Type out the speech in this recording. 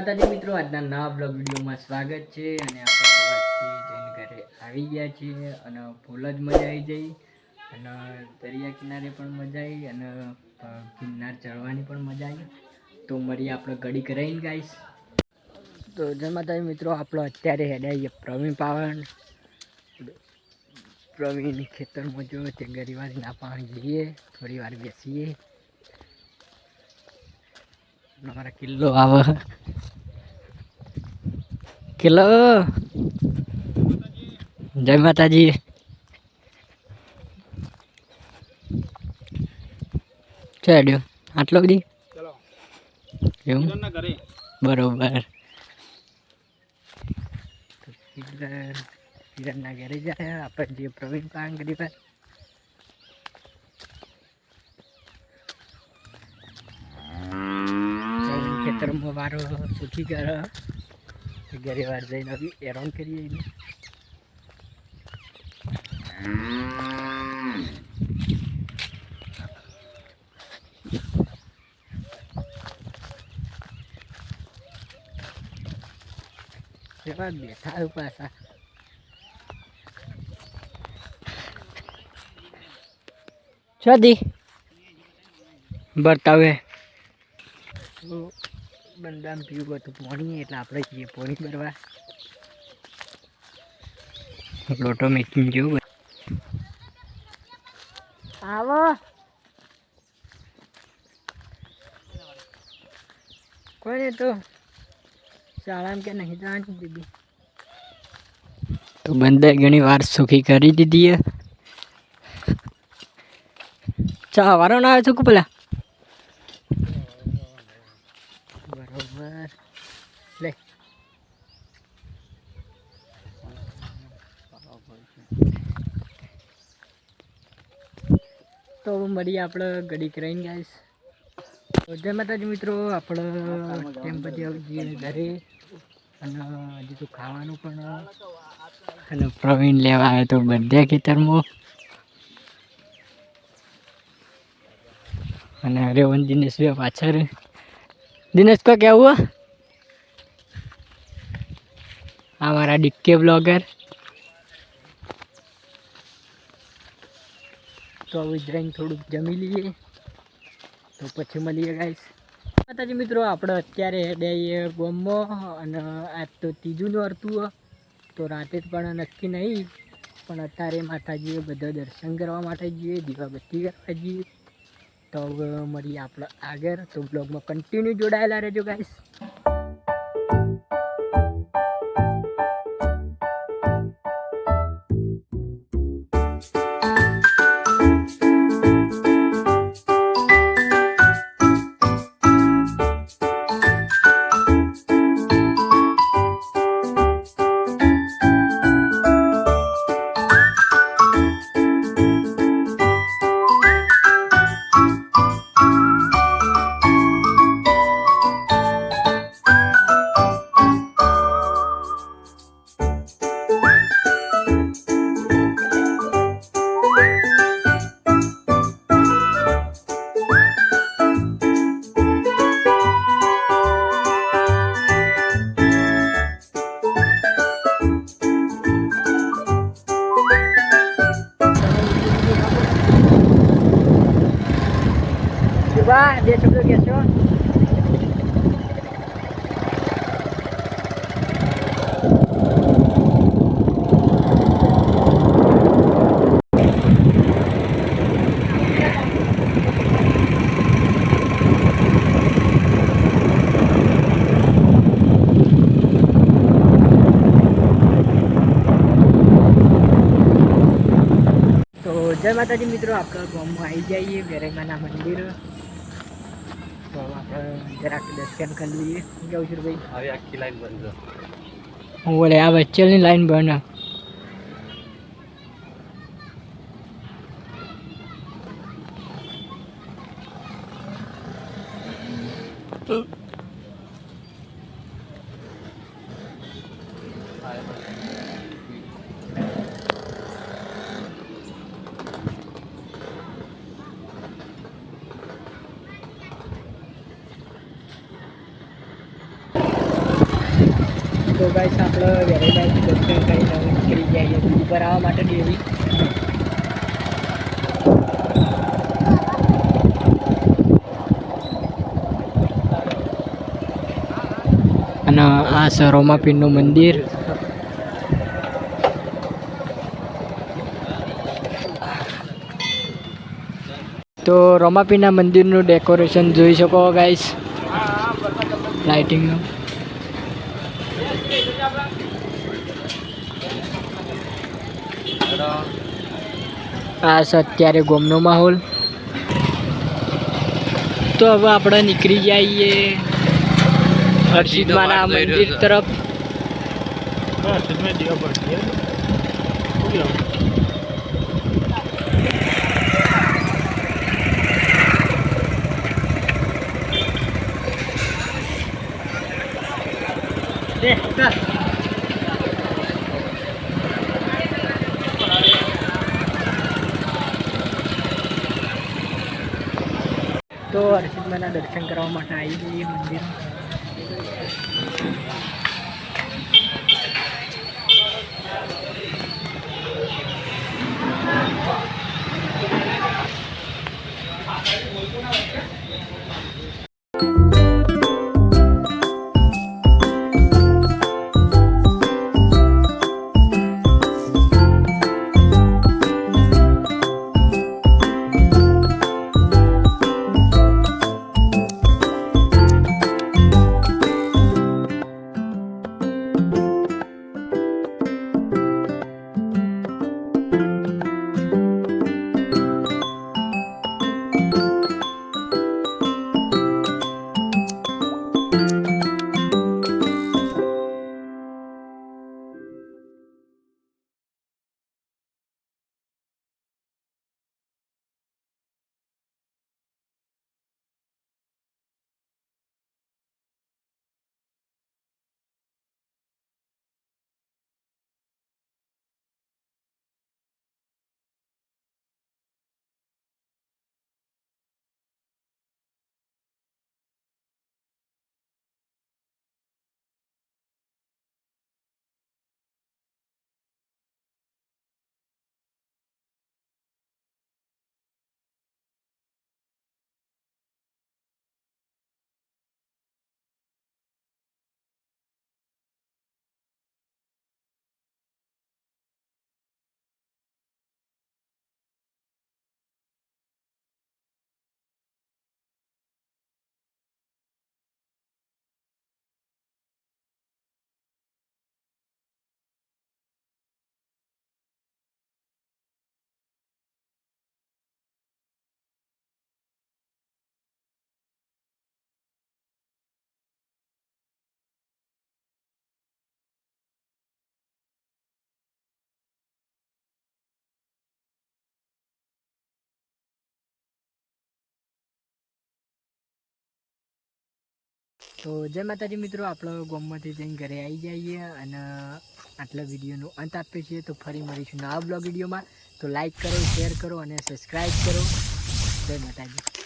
માતાજી મિત્રો, આજના નવા બ્લોગ વિડીયોમાં સ્વાગત છે. અને આપણે જઈને ઘરે આવી ગયા છીએ અને ફૂલ જ મજા આવી જઈ અને દરિયા કિનારે પણ મજા આવી અને કિનાર ચડવાની પણ મજા આવી તો મળીએ આપણે ઘડી કરાવીને ગાઈશ તો જય માતાજી મિત્રો, આપણો અત્યારે હેડાઈએ પ્રવીણ પાવન. પ્રવીણ ખેતરમાં જો તે ગરીવારી ના પાણી જઈએ થોડી વાર બેસીએ. અમારા કિલ્લો આવે. કિલ્લો જય માતાજી છે અડ્યો આટલો બધી ચલો એવું કિરણના ઘરે બરોબર તો કિરણ કિરણના ઘરે જાય આપણે જે પ્રવીણ પાન કરી વાર પ્રવીણ ખેતરમાં વારો સુખી કરે ઘરે વાર જઈને હવે એરોન કરીએ એને. એવા બેઠા પાછા. છોદી બતાવે. બંદામ પીવું બધું પાણી એટલે આપણે જઈએ પાણી ભરવા. લોટો મેકિંગ જેવું આવો. કોને તો? શાળામાં કે નહીં જવાની દીદી તો બંદે ઘણી વાર સુખી કરી દીધી ચા વારો ના આવે છે પેલા? તો મળીએ આપણે ઘડી કરાઈને ગાઈશ જય માતાજી મિત્રો, આપણે ટાઈમ પછી આવી ઘરે? અને હજી તો ખાવાનું પણ અને પ્રવીણ લેવા આવ્યો તો બધા ખેતરમાં. અને હરેવન દિનેશ બે પાછળ. દિનેશ કો કેવું? આ મારા ડિક્કે બ્લોગર તો હવે જઈને થોડુંક જમી લઈએ. તો પછી મળીએ ગાઈસ માતાજી મિત્રો, આપણે અત્યારે હેડ્યા ગોમમાં અને આજ તો ત્રીજું નોરતું હે. તો રાતે જ પણ નક્કી નહીં, પણ અત્યારે માતાજીએ બધા દર્શન કરવા માટે જઈએ, દીવાબત્તી કરવા જઈએ. તો મળીએ આપણે આગળ. તો બ્લોગમાં કન્ટિન્યુ જોડાયેલા રહેજો ગાઈસ વાહ બે શબ્દો કહેશો તો જય માતાજી મિત્રો આપણે ગામમાં આવી જઈએ વેરેમાના મંદિર તો આપણે જરાક દર્શન કરી લઈએ. શું કેવું છું ભાઈ? હવે આખી લાઈન બંધ. હું બોલે આ વચ્ચેની લાઈન બને. તો ગાઈસ આપણે વેરેલાથી દર્શન કરીને નીકળી જઈએ દૂધ પર આવવા માટે ડેરી. અને આ છે રોમાપીરનું મંદિર. તો રોમાપીરના મંદિરનું ડેકોરેશન જોઈ શકો ગાઈસ લાઇટિંગનું આ છે અત્યારે ગોમનો માહોલ. તો હવે આપણે નીકળી જઈએ હર્ષિદમાના મંદિર તરફ. તો હર્ષિદમાના દર્શન કરવા માટે આવી જઈએ મંદિર તો જય માતાજી મિત્રો, આપણો ગોમમાંથી જઈને ઘરે આવી જઈએ અને આટલા વિડીયોનો અંત આપીએ છીએ. તો ફરી મળીશું નવા બ્લોગ વિડીયોમાં. તો લાઈક કરો શેર કરો અને સબસ્ક્રાઈબ કરો. જય માતાજી.